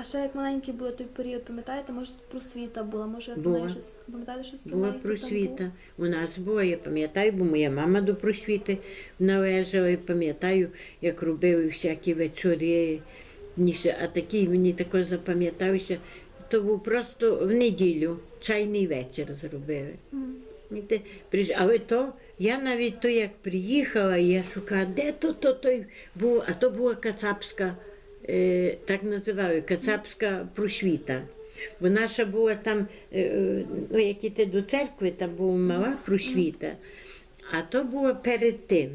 А ще як маленькі були той період, пам'ятаєте, може тут просвіта була, може Була. в неї щось. Пам'ятаєте щось про Була неї? хто там просвіта. У нас була, я пам'ятаю, бо моя мама до просвіти належала. І пам'ятаю, як робили всякі вечори. Ніше, А такий мені також запам'ятався. То був просто в неділю чайний вечір зробили. Приж- Але то я навіть то як приїхала, я шукала, де то, то той був, а то була кацапська, так називали, кацапська просвіта. Бо наша була там, е, е, ну як іти до церкви, там була мала просвіта, а то було перед тим.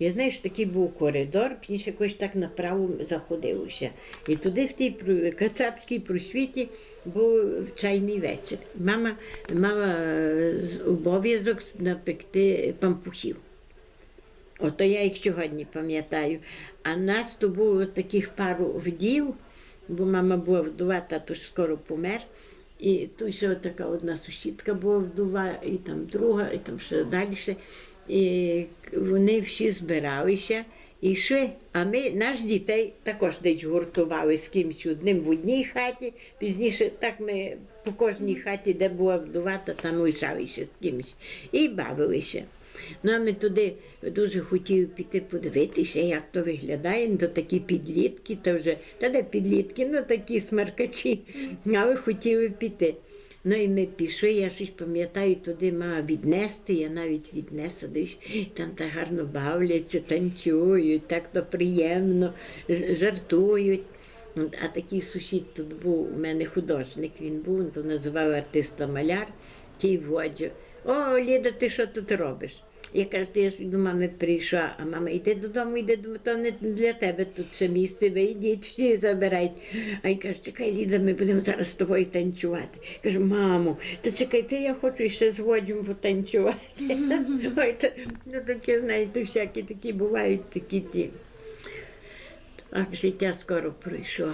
Я знаю, що такий був коридор, пізніше якось так направо заходилося. І туди в тій кацапській просвіті був чайний вечір. Мама мала е, обов'язок напекти пампухів. Ото я їх сьогодні пам'ятаю. А нас то було таких пару вдів, бо мама була вдова, тато скоро помер. І тут ще така одна сусідка була вдова, і там друга, і там ще далі. І вони всі збиралися і йшли. А ми, наш дітей також десь гуртували з кимось одним в одній хаті. Пізніше так ми по кожній хаті, де була вдова, то там лишалися з кимось. І бавилися. Ну, а ми туди дуже хотіли піти подивитися, як то виглядає. Ну, то такі підлітки, то вже, та де підлітки, ну такі смаркачі, але хотіли піти. Ну і ми пішли, я щось пам'ятаю, туди мала віднести, я навіть віднесу десь, там так гарно бавляться, танцюють, так то приємно, жартують. А такий сусід тут був, у мене художник, він був, то називав артиста маляр, тій воджу. О, Ліда, ти що тут робиш? Я кажу, я ж до мами прийшла, а мама, йди додому, йди додому, то не для тебе тут ще місце, ви йдіть, всі забирайте. А я кажу, чекай, Ліда, ми будемо зараз з тобою танцювати. Кажу, мамо, то чекайте, я хочу ще з Водю потанцювати. Ой, то, ну такі, знаєте, всякі такі бувають такі ті. Так, життя скоро пройшло.